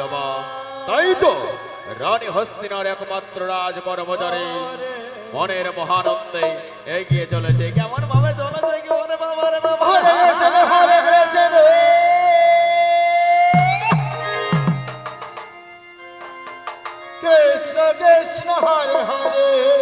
দেবা। তাই তো রানী হস্তিনার একমাত্র রাজ বরমজারে মনের মহানন্দে এগিয়ে চলেছে। কেমন ভাবে চলেছে কৃষ্ণ কৃষ্ণ। কৃষ্ণ কৃষ্ণ, হরে হরে।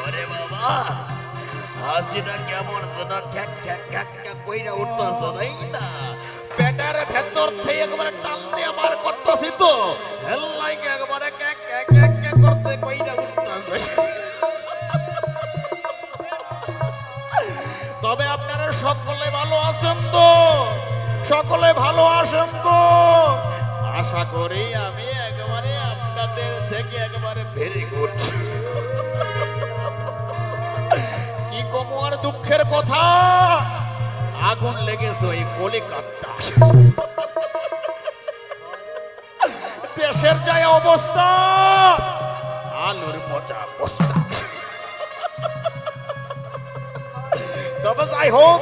ওরে বাবা, হাসিটা কেমন যেন খ্যাক খ্যাক খ্যাক খ্যাক কইরা উঠতেছে, তাই না? পেটের ভেতর থেকে একবারে টান দিয়ে বার করতেছি তো। হেল্লাইকে একবারে আছেন তো। সকলে ভালো আছেন তো। আশা করি আমি একেবারে আপনাদের থেকে একেবারে ভেরি গুড কি কমু আর দুঃখের কথা? আগুন লেগেছে ওই কলিকাতা। দেশের যায় অবস্থা। আলুর পচা অবস্থা। তবে যাই হোক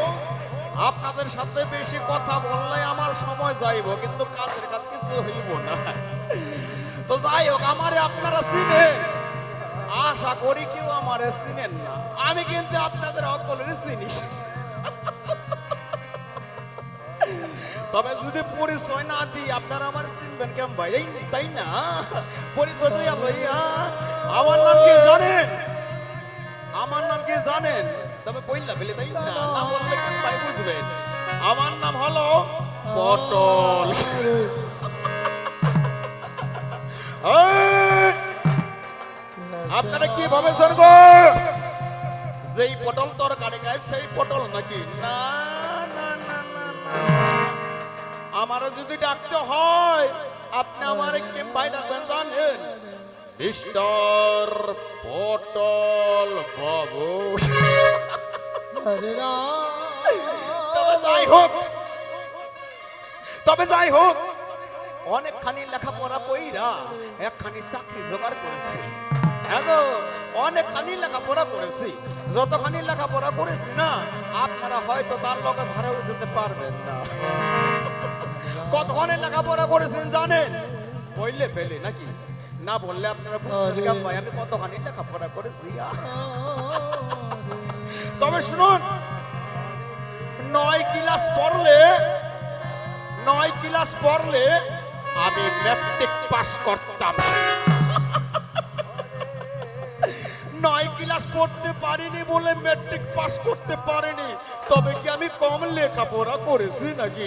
আপনাদের সাথে বেশি কথা বললে আমার সময় যাইব, কিন্তু কাজের কাজ কিছু হইব না। তো যাই হোক, আমারে আপনারা চিনেন। আশা করি কেউ আমারে চিনেন না। আমি কিন্তু আপনাদের সকলের চিনি। তবে যদি পরিচয় না দিই, আপনারা আমার চিনবেন কেমন ভাই? তাই না? পরিচয় দিই ভাইয়া আমার নাম কি জানেন? আমার নাম কি জানেন? তবে বললা ফেলে তাই না? না বললে কেন ভাই বুঝবেন? আমার নাম হলো পটল। আপনারা কি ভাবেছেন গো? যেই পটল তরকারি খায় সেই পটল নাকি? না না না না। আমারও যদি ডাকতে হয় আপনি আমার কি ভাই ডাকবেন জানেন? মিস্টার পটল বাবু তবে যাই হোক তবে যাই হোক অনেকখানি লেখাপড়া কইরা একখানি চাকরি জোগাড় করেছি। হ্যাঁ অনেকখানি লেখাপড়া করেছি। যতখানি লেখাপড়া করেছি না আপনারা হয়তো তার লগে ধারেও যেতে পারবেন না। কতক্ষণে লেখাপড়া করেছেন জানেন? বললে পেলে নাকি? না বললে আপনারা বুঝবেন ভাই আমি কতখানি লেখাপড়া করেছি! তবে শুনুন নয় ক্লাস পড়লে নয় ক্লাস পড়লে আমি ম্যাট্রিক পাস করতাম নয় ক্লাস পড়তে পারিনি বলে ম্যাট্রিক পাস করতে পারিনি তবে কি আমি কম লেখাপড়া করেছি নাকি?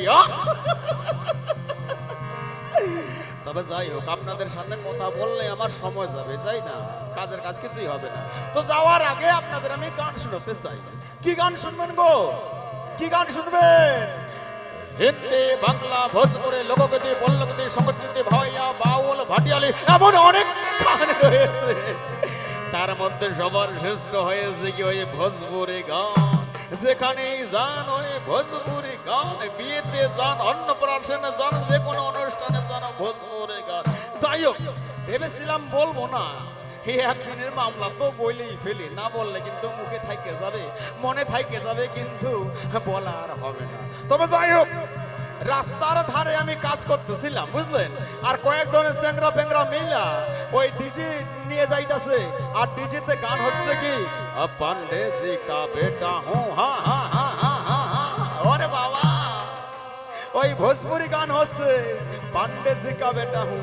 তবে যাই হোক, আপনাদের সাথে কথা বললে আমার সময় যাবে, তাই না? কাজের কাজ কিছুই হবে না। তো যাওয়ার আগে আপনাদের আমি গান শোনাতে চাই। কি গান শুনবেন গো? কি গান শুনবেন? হিন্দি, বাংলা, ভোজপুরি, লোকগীতি পল্লগীতি সংস্কৃতি ভাইয়া বাউল, ভাটিয়ালি, এমন অনেক গান রয়েছে। তার মধ্যে সবার শ্রেষ্ঠ হয়েছে কি ওই ভোজপুরি গান। যেখানেই যান, ওই ভোজপুরি গান, বিয়েতে যান, অন্নপ্রাশনে যান, যে কোনো অনুষ্ঠানে যান, ভোজপুরি গান। যাই হোক, ভেবেছিলাম বলব না। এই একদিনের মামলা তো বলেই ফেলি। না বললে কিন্তু মুখে থাইকে যাবে, মনে থাইকে যাবে, কিন্তু বলা আর হবে না। তবে যাই হোক রাস্তার ধারে আমি কাজ করতেছিলাম, বুঝলেন? আর কয়েকজনের চ্যাংরা পেংরা মিলা ওই ডিজি নিয়ে যাইতাছে। আর ডিজিতে গান হচ্ছে কি? "আ পান্ডে জি কা বেটা হা হা ওরে বাবা! ওই ভোজপুরি গান হচ্ছে পান্ডে জি কা বেটা হু।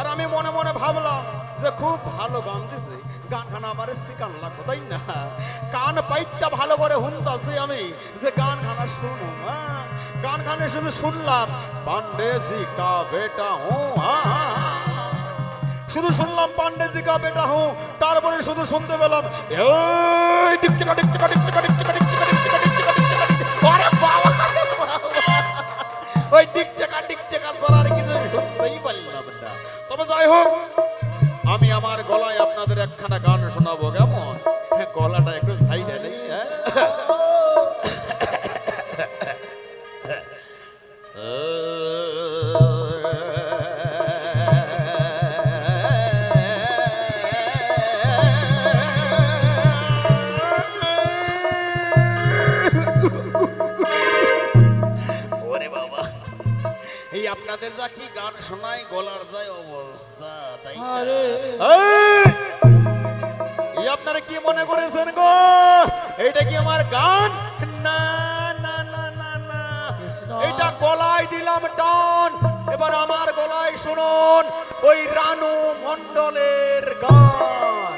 আর আমি মনে মনে ভাবলাম খুব ভালো গান দিছে গান খানা আমার শিকান লাগবে তাই না কান পাইতা ভালো করে হুনতাছি আমি যে গান খানা শুনো হ্যাঁ গান খানে শুধু শুনলাম পান্ডে জি কা বেটা হু। শুধু শুনলাম পান্ডেজি কা বেটা হুঁ তারপরে শুধু শুনতে পেলাম এই ডিকচিকা ডিকচিকা ডিকচিকা ডিকচিকা ডিকচিকা ডিকচিকা ডিকচিকা ডিকচিকা ওই ডিকচিকা এই! আপনারা কি মনে করেছেন গো? এটা কি আমার গান? না না না না না। এটা গলায় দিলাম টান। এবার আমার গলায় শুনুন ওই রানু মণ্ডলের গান।